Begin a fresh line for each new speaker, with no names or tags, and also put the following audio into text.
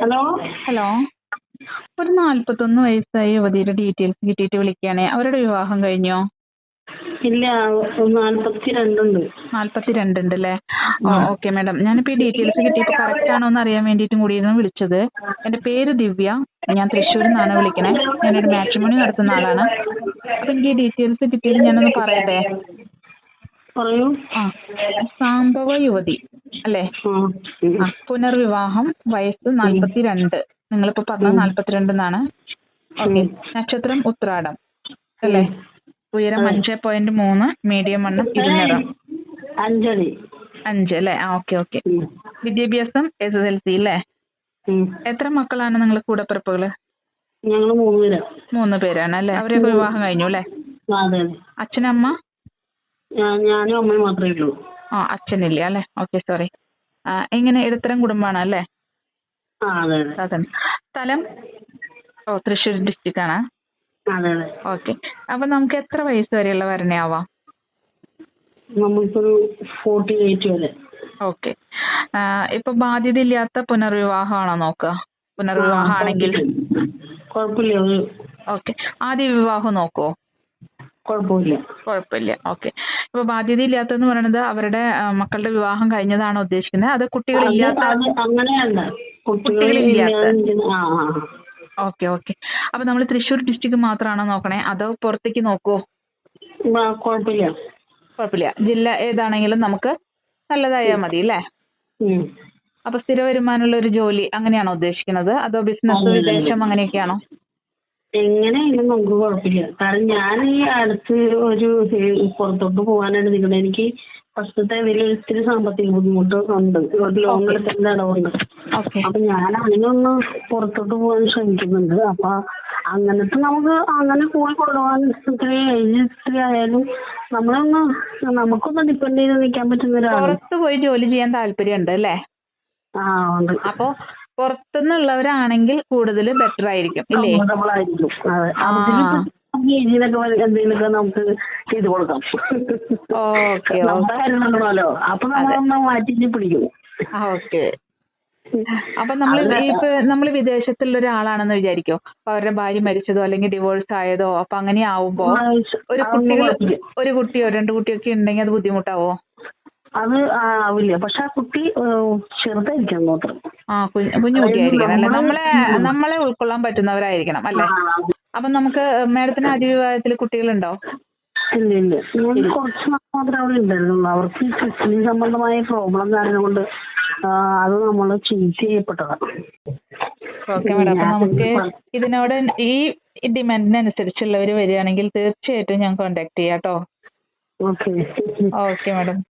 Hello? Hello. ഒരു നാല്പത്തൊന്ന് വയസ്സായ യുവതിയുടെ ഡീറ്റെയിൽസ് കിട്ടിയിട്ട് വിളിക്കുകയാണേ അവരുടെ വിവാഹം കഴിഞ്ഞോ?
ഇല്ല നാല്പത്തി രണ്ടുണ്ട്
നാല്പത്തി രണ്ടുണ്ട് അല്ലേ ഓക്കെ മാഡം. ഞാനിപ്പോ ഈ ഡീറ്റെയിൽസ് കിട്ടിയിട്ട് കറക്റ്റ് ആണോ എന്ന് അറിയാൻ വേണ്ടിയിട്ടും കൂടിയാണ് വിളിച്ചത്. എന്റെ പേര് ദിവ്യ. ഞാൻ തൃശ്ശൂരിൽ നിന്നാണ് വിളിക്കണേ. ഞാനൊരു മാട്രിമോണി നടത്തുന്ന ആളാണ്. അപ്പൊ എനിക്ക് ഈ ഡീറ്റെയിൽസ് കിട്ടിയിട്ട് ഞാനൊന്ന് പറയട്ടെ?
പറയൂ.
ആ സാംഭവ യുവതി. അല്ലേ? പുനർവിവാഹം വയസ്സ് നാല്പത്തി രണ്ട് പറഞ്ഞ പറഞ്ഞത് നാല്പത്തിരണ്ട് എന്നാണ് ഓക്കെ. നക്ഷത്രം ഉത്രാടം. അല്ലേ? ഉയരം അഞ്ച് പോയിന്റ് മൂന്ന് മീഡിയം വണ്ണം ഇരുനിറം.
അഞ്ചടി.
അഞ്ച് അല്ലേ? ആ ഓക്കെ ഓക്കെ. വിദ്യാഭ്യാസം എസ് എസ് എൽ സി അല്ലേ? എത്ര മക്കളാണ് നിങ്ങൾ കൂടപ്പിറപ്പുകൾ
ഞങ്ങൾ മൂന്ന്
മൂന്ന് പേരാണ് അല്ലേ? അവരൊക്കെ വിവാഹം കഴിഞ്ഞു അല്ലേ? അച്ഛനമ്മ?
ഞാനും അമ്മയും മാത്രമേ ഉള്ളൂ.
ആ അച്ഛനില്ല അല്ലേ? ഓക്കെ സോറി എങ്ങനെ? ഇടത്തരം കുടുംബമാണ് അല്ലേ? സ്ഥലം? ഓ തൃശ്ശൂർ ഡിസ്ട്രിക്റ്റ് ആണ്? ഓക്കെ അപ്പൊ നമുക്ക് എത്ര വയസ്സ് വരെയുള്ള വരണയാവാം
നമ്മൾക്കൊരു ഫോർട്ടി എയ്റ്റ് വരെ
ഓക്കെ ഇപ്പൊ ബാധ്യത ഇല്ലാത്ത പുനർവിവാഹമാണോ നോക്കുക? പുനർവിവാഹം ആണെങ്കിൽ
കുഴപ്പമില്ല. ഒരു
ഓക്കെ ആദ്യ വിവാഹം നോക്കുവോ?
കുഴപ്പമില്ല.
കുഴപ്പമില്ല. ഓക്കെ. ഇപ്പൊ ബാധ്യത ഇല്ലാത്തതെന്ന് പറയുന്നത് അവരുടെ മക്കളുടെ വിവാഹം കഴിഞ്ഞതാണോ ഉദ്ദേശിക്കുന്നത്? അത് കുട്ടികളില്ലാത്ത
അങ്ങനെയല്ല.
കുട്ടികളില്ലാത്ത. Okay okay. അപ്പൊ നമ്മൾ തൃശ്ശൂർ ഡിസ്ട്രിക്ട് മാത്രമാണോ നോക്കണേ? അതോ പുറത്തേക്ക് നോക്കുവോ?
കുഴപ്പമില്ല.
കുഴപ്പമില്ല. ജില്ല ഏതാണെങ്കിലും നമുക്ക് നല്ലതായാൽ മതി അല്ലേ. അപ്പൊ സ്ഥിര വരുമാനമുള്ള ഒരു ജോലി അങ്ങനെയാണോ ഉദ്ദേശിക്കുന്നത്? അതോ ബിസിനസ്. വിദേശം അങ്ങനെയൊക്കെയാണോ?
എങ്ങനെയായാലും നമുക്ക് കുഴപ്പമില്ല. കാരണം ഞാൻ ഈ അടുത്ത് ഒരു പുറത്തോട്ട് പോകാനാണ് നിൽക്കുന്നത്. എനിക്ക് ഫസ്റ്റത്തെ ഇത്തിരി സാമ്പത്തിക ബുദ്ധിമുട്ട് ഉണ്ട്. ഒരു ലോൺ എടുത്തതിന്റെ അടവുണ്ട് അപ്പൊ ഞാൻ അതിനൊന്ന് പുറത്തോട്ട് പോകാൻ ശ്രമിക്കുന്നുണ്ട്. അപ്പൊ അങ്ങനത്തെ നമുക്ക് അങ്ങനെ പോയി കൊണ്ടുപോകാൻ ഇത്തിരി ഏജ് ഇത്തിരി ആയാലും നമ്മളൊന്ന് നമുക്കൊന്ന് ഡിപ്പെൻഡ് ചെയ്ത് നിൽക്കാൻ പറ്റുന്ന ഒരാൾ.
പുറത്ത് പോയി ജോലി ചെയ്യാൻ താല്പര്യമുണ്ട് അല്ലേ?
ആ ഉണ്ട്.
അപ്പൊ പുറത്തുനിന്നുള്ളവരാണെങ്കിൽ കൂടുതൽ ബെറ്റർ ആയിരിക്കും ഇല്ലേ?
എന്തെങ്കിലുമൊക്കെ നമുക്ക് ചെയ്ത് കൊടുക്കാം.
ഓക്കെ
നമ്മുടെ കാര്യം നടക്കണമല്ലോ അപ്പൊ നമ്മളൊന്ന് മാറ്റി പിടിക്കും.
ആ ഓക്കെ. അപ്പൊ നമ്മൾ ഇപ്പൊ നമ്മൾ വിദേശത്തുള്ള ഒരാളാണെന്ന് വിചാരിക്കോ? അപ്പൊ അവരുടെ ഭാര്യ മരിച്ചതോ അല്ലെങ്കിൽ ഡിവോഴ്സ് ആയതോ? അപ്പൊ അങ്ങനെ ആവുമ്പോ ഒരു കുട്ടികൾ ഒരു കുട്ടിയോ രണ്ട് കുട്ടിയൊക്കെ ഉണ്ടെങ്കിൽ അത് ബുദ്ധിമുട്ടാവോ?
അത് ആവില്ല പക്ഷെ ആ കുട്ടി ചെറുതായിരിക്കണം മാത്രം.
ആ കുഞ്ഞു കുഞ്ഞു കുട്ടിയായിരിക്കണം അല്ലെ? നമ്മളെ നമ്മളെ ഉൾക്കൊള്ളാൻ പറ്റുന്നവരായിരിക്കണം അല്ലെ? അപ്പൊ നമുക്ക് മാഡത്തിന് അതിവിവാഹത്തിൽ കുട്ടികളുണ്ടോ?
ഇല്ല ഇല്ല. ഞാൻ കുറച്ച് മാത്രം മാത്രമേ അവിടെ ഉണ്ടായിരുന്നുള്ളൂ. അവർക്ക് കിഡ്നി സംബന്ധമായ പ്രോബ്ലം കാരണം കൊണ്ട് അത് നമ്മൾ ചൂസ് ചെയ്യപ്പെട്ടതാണ്
ഓക്കെ മാഡം. അപ്പൊ നമുക്ക് ഇതിനോട് ഈ ഡിമാൻഡിനനുസരിച്ചുള്ളവർ വരികയാണെങ്കിൽ തീർച്ചയായിട്ടും ഞാൻ കോണ്ടാക്ട് ചെയ്യാം കേട്ടോ. Okay madam.